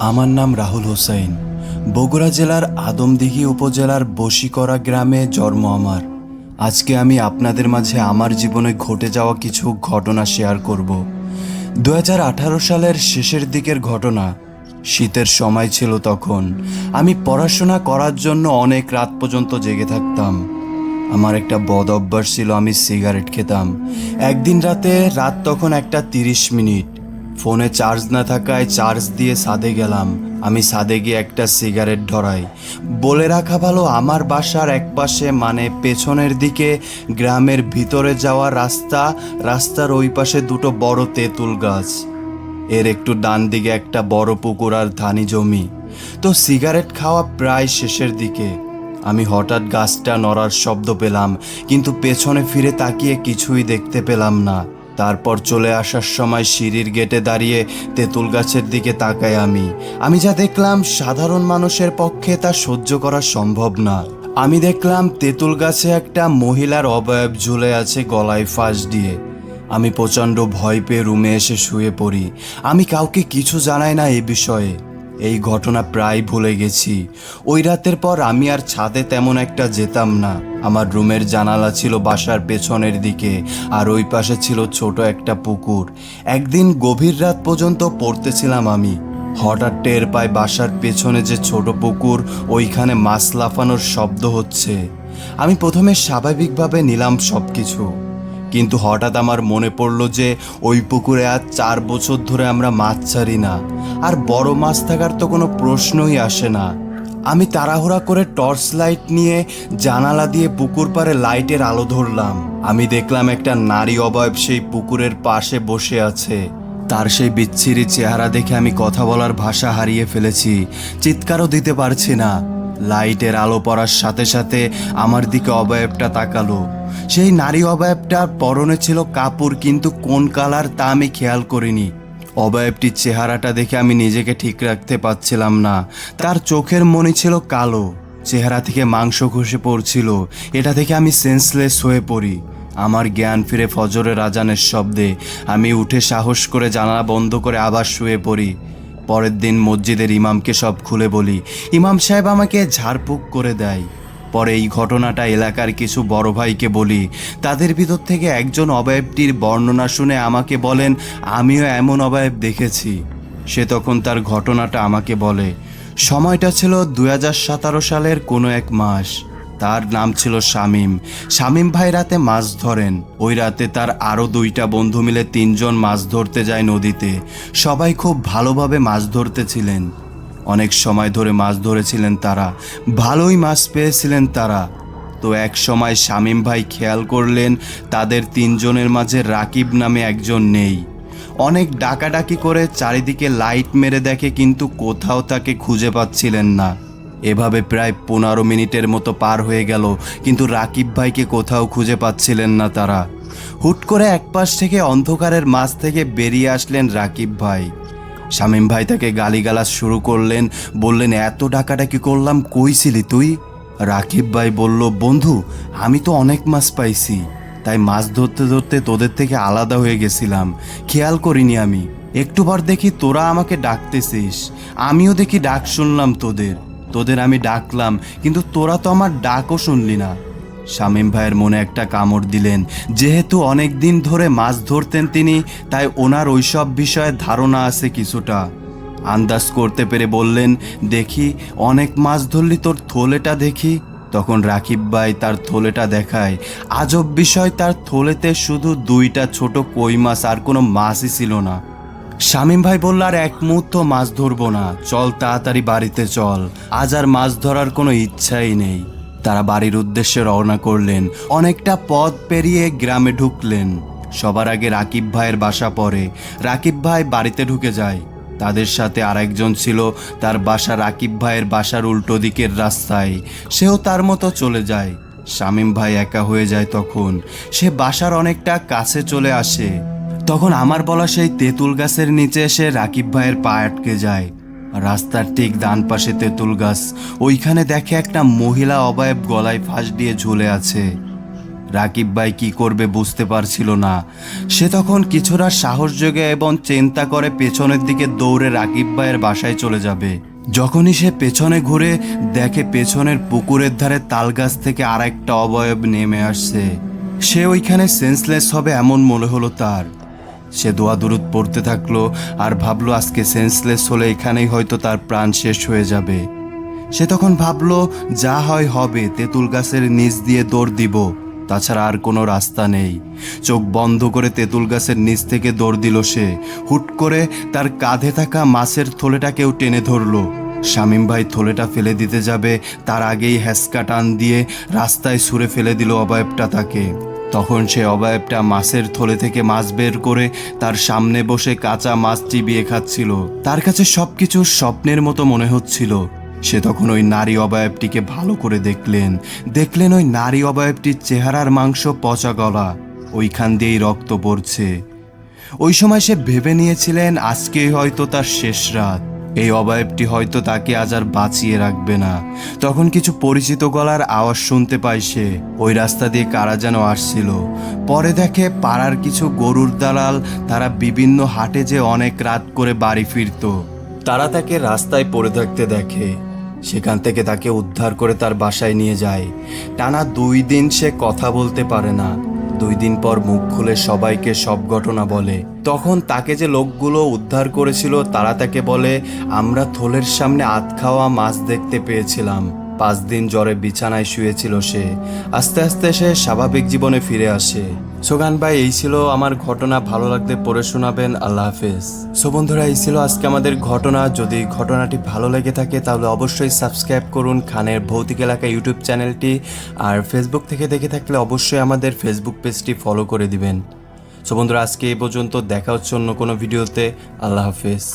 আমার নাম রাহুল হোসাইন বগুড়া জেলার আদমদিঘি উপজেলার বসিকরা গ্রামে জন্ম আমার। আজকে আমি আপনাদের মাঝে আমার জীবনে ঘটে যাওয়া কিছু ঘটনা শেয়ার করব। দু হাজার আঠারো সালের শেষের দিকের ঘটনা, শীতের সময় ছিল তখন। আমি পড়াশোনা করার জন্য অনেক রাত পর্যন্ত জেগে থাকতাম। আমার একটা বদ অভ্যাস ছিল, আমি সিগারেট খেতাম। একদিন রাতে, রাত তখন একটা তিরিশ মিনিট। ফোনে চার্জ না থাকায় চার্জ দিয়ে সাদে গেলাম। আমি সাদে গিয়ে একটা সিগারেট ধরাই। বলে রাখা ভালো, আমার বাসার একপাশে মানে পেছনের দিকে, গ্রামের ভিতরে যাওয়া রাস্তা, রাস্তার ওই পাশে দুটো বড় তেঁতুল গাছ। এর একটু ডান দিকে একটা বড় পুকুর আর ধানি জমি। তো সিগারেট খাওয়া প্রায় শেষের দিকে। আমি হঠাৎ গাছটা নড়ার শব্দ পেলাম, কিন্তু পেছনে ফিরে তাকিয়ে কিছুই দেখতে পেলাম না। তারপর চলে আসার সময় সিঁড়ির গেটে দাঁড়িয়ে তেঁতুল গাছের দিকে তাকাই আমি। আমি যা দেখলাম, সাধারণ মানুষের পক্ষে তা সহ্য করা সম্ভব না। আমি দেখলাম তেঁতুল গাছে একটা মহিলার অবয়ব ঝুলে আছে গলায় ফাঁস দিয়ে। আমি প্রচণ্ড ভয় পেয়ে রুমে এসে শুয়ে পড়ি। আমি কাউকে কিছু জানাই না এ বিষয়ে। এই ঘটনা প্রায় ভুলে গেছি। ওই রাতের পর আমি আর ছাদে তেমন একটা যেতাম না। আমার রুমের জানালা ছিল বাসার পেছনের দিকে, আর ওই পাশে ছিল ছোট একটা পুকুর। একদিন গভীর রাত পর্যন্ত পড়তেছিলাম আমি। হঠাৎ টের পাই বাসার পেছনে যে ছোট পুকুর, ওইখানে মাছ লাফানোর শব্দ হচ্ছে। আমি প্রথমে স্বাভাবিকভাবে নিলাম সব কিছু কিন্তু হঠাৎ আমার মনে পড়ল যে ওই পুকুরে আজ চার বছর ধরে আমরা মাছ ছাড়ি না। আর বড় মাছ থাকার তো কোনো প্রশ্নই আসে না। আমি তাড়াহুড়া করে টর্চ লাইট নিয়ে জানালা দিয়ে পুকুর পাড়ে লাইটের আলো ধরলাম। আমি দেখলাম একটা নারী অবয়ব সেই পুকুরের পাশে বসে আছে। তার সেই বিচ্ছিরি চেহারা দেখে আমি কথা বলার ভাষা হারিয়ে ফেলেছি। চিৎকারও দিতে পারছি না। লাইটের আলো পড়ার সাথে সাথে আমার দিকে অবয়বটা তাকালো। সেই নারী অবয়বটার পরনে ছিল কাপড়, কিন্তু কোন কালার তা আমি খেয়াল করিনি। অবয়বটির চেহারাটা দেখে আমি নিজেকে ঠিক রাখতে পারছিলাম না। তার চোখের মনে ছিল কালো, চেহারা থেকে মাংস ঘষে পড়ছিল। এটা থেকে আমি সেন্সলেস হয়ে পড়ি। আমার জ্ঞান ফিরে ফজরের আজানের শব্দে আমি উঠে সাহস করে জানালা বন্ধ করে আবার শুয়ে পড়ি। পরের দিন মসজিদের ইমামকে সব খুলে বলি, ইমাম সাহেব আমাকে ঝাড়ফুঁক করে দেয়। পরে এই ঘটনাটা এলাকার কিছু বড় ভাইকে বলি, তাদের ভিতর থেকে একজন অবয়বটির বর্ণনা শুনে আমাকে বলেন, আমিও এমন অবয়ব দেখেছি। সে তখন তার ঘটনাটা আমাকে বলে, সময়টা ছিল দু হাজার সতেরো সালের কোনো এক মাস। তার নাম ছিল শামিম। শামিম ভাই রাতে মাছ ধরেন। ওই রাতে তার আরও দুইটা বন্ধু মিলে তিনজন মাছ ধরতে যায় নদীতে। সবাই খুব ভালোভাবে মাছ ধরতেছিলেন। অনেক সময় ধরে মাছ ধরেছিলেন তারা। ভালোই মাছ পেয়েছিলেন তারা। তো এক সময় শামিম ভাই খেয়াল করলেন, তাদের তিনজনের মাঝে রাকিব নামে একজন নেই। অনেক ডাকাডাকি করে চারিদিকে লাইট মেরে দেখে কিন্তু কোথাও তাকে খুঁজে পাচ্ছিলেন না। এভাবে প্রায় পনেরো মিনিটের মতো পার হয়ে গেল, কিন্তু রাকিব ভাইকে কোথাও খুঁজে পাচ্ছিলেন না তারা। হুট করে একপাশ থেকে অন্ধকারের মাছ থেকে বেরিয়ে আসলেন রাকিব ভাই। শামীম ভাই তাকে গালিগালাজ শুরু করলেন, বললেন, এত ডাকাডাকি করলাম কইছিলি তুই? রাকিব ভাই বলল, বন্ধু, আমি তো অনেক মাছ পাইছি, তাই মাছ ধরতে ধরতে তোদের থেকে আলাদা হয়ে গেছিলাম। খেয়াল করিনি আমি। একটুবার দেখি তোরা আমাকে ডাকতেছিস। আমিও দেখি ডাক শুনলাম তোদের। তোদের আমি ডাকলাম, কিন্তু তোরা তো আমার ডাকও শুনলি না। শামীম ভাইয়ের মনে একটা কামড় দিলেন। যেহেতু অনেক দিন ধরে মাছ ধরতেন তিনি, তাই ওনার ওইসব বিষয়ে ধারণা আছে কিছুটা। আন্দাজ করতে পেরে বললেন, দেখি, অনেক মাছ ধরলি তোর থলেটা দেখি। তখন রাকিব ভাই তার থলেটা দেখায়। আজব বিষয়, তার থলেতে শুধু দুইটা ছোট কই মাছ আর কোনো মাছই ছিল না। শামীম ভাই বলল, আর এক মুহূর্ত মাছ ধরবো না। চল তাড়াতাড়ি বাড়িতে চল। আজ আর মাছ ধরার কোনো ইচ্ছাই নেই। তারা বাড়ির উদ্দেশ্যে রওনা করলেন। অনেকটা পথ পেরিয়ে গ্রামে ঢুকলেন। সবার আগে রাকিব ভাইয়ের বাসা পড়ে। রাকিব ভাই বাড়িতে ঢুকে যায়। তাদের সাথে আরেকজন ছিল। তার বাসা রাকিব ভাইয়ের বাসার উল্টো দিকের রাস্তায়। সেও তার মতো চলে যায়। শামীম ভাই একা হয়ে যায় তখন। সে বাসার অনেকটা কাছে চলে আসে। তখন আমার বলা সেই তেঁতুল গাছের নিচে এসে রাকিব ভাইয়ের পা আটকে যায়। রাস্তার ঠিক ডান পাশে তেঁতুল গাছ। ওইখানে দেখে একটা মহিলা অবয়ব গলায় ফাঁস দিয়ে ঝুলে আছে। রাকিব ভাই কি করবে বুঝতে পারছিল না। সে তখন কিছুটা সাহস যোগে এবং চিন্তা করে পেছনের দিকে দৌড়ে রাকিব ভাইয়ের বাসায় চলে যাবে। যখনই সে পেছনে ঘুরে দেখে পেছনের পুকুরের ধারে তালগাছ থেকে আর একটা অবয়ব নেমে আসছে। সে ওইখানে সেন্সলেস হবে এমন মনে হলো তার। সে দোয়া দুরুদ পড়তে থাকল আর ভাবলো আজকে সেন্সলেস হলে এখানেই হয়তো তার প্রাণ শেষ হয়ে যাবে। সে তখন ভাবলো, যা হয় হবে, তেঁতুল গাছের নিচ দিয়ে দৌড় দিব। তাছাড়া আর কোনো রাস্তা নেই। চোখ বন্ধ করে তেঁতুল গাছের নিচ থেকে দৌড় দিল সে। হুট করে তার কাঁধে থাকা মাছের থলেটাকেও টেনে ধরলো। শামীম ভাই থলেটা ফেলে দিতে যাবে, তার আগেই হ্যাসকা টান দিয়ে রাস্তায় ছুঁড়ে ফেলে দিল অবয়বটা তাকে। তখন সে অবয়বটা মাছের থলে থেকে মাছ বের করে তার সামনে বসে কাঁচা মাছ চিবিয়ে খাচ্ছিল। তার কাছে সবকিছু স্বপ্নের মতো মনে হচ্ছিল। সে তখন ওই নারী অবয়বটিকে ভালো করে দেখলেন। দেখলেন ওই নারী অবয়বটির চেহারার মাংস পচা গলা। ওইখান দিয়েই রক্ত পড়ছে। ওই সময় সে ভেবে নিয়েছিলেন, আজকেই হয়তো তার শেষ রাত। এই অবয়বটি হয়তো তাকে আজ আর বাঁচিয়ে রাখবে না। তখন কিছু পরিচিত গলার আওয়াজ শুনতে পায় সে। ওই রাস্তা দিয়ে কারা যেন আসছিল। পরে দেখে পাড়ার কিছু গরুর দালাল, তারা বিভিন্ন হাটে যে অনেক রাত করে বাড়ি ফিরতো। তারা তাকে রাস্তায় পড়ে থাকতে দেখে। সেখান থেকে তাকে উদ্ধার করে তার বাসায় নিয়ে যায়। টানা দুই দিন সে কথা বলতে পারে না। দুই দিন পর মুখ খুলে সবাইকে সব ঘটনা বলে। তখন তাকে যে লোকগুলো উদ্ধার করেছিল, তারা তাকে বলে, আমরা থলের সামনে আত খাওয়া মাছ দেখতে পেয়েছিলাম। পাঁচ দিন জ্বরে বিছানায় শুয়েছিল সে। আস্তে আস্তে সে স্বাভাবিক জীবনে ফিরে আসে। সোগান ভাই, এই ছিল আমার ঘটনা। ভালো লাগলে পড়ে শোনাবেন। আল্লাহ হাফেজ। সো বন্ধুরা, এই ছিল আজকে আমাদের ঘটনা। যদি ঘটনাটি ভালো লেগে থাকে, তাহলে অবশ্যই সাবস্ক্রাইব করুন খানের ভৌতিক এলাকা ইউটিউব চ্যানেলটি। আর ফেসবুক থেকে দেখে থাকলে অবশ্যই আমাদের ফেসবুক পেজটি ফলো করে দিবেন। সো বন্ধুরা, আজকে এই পর্যন্ত। দেখা হচ্ছে অন্য কোনো ভিডিওতে। আল্লাহ হাফেজ।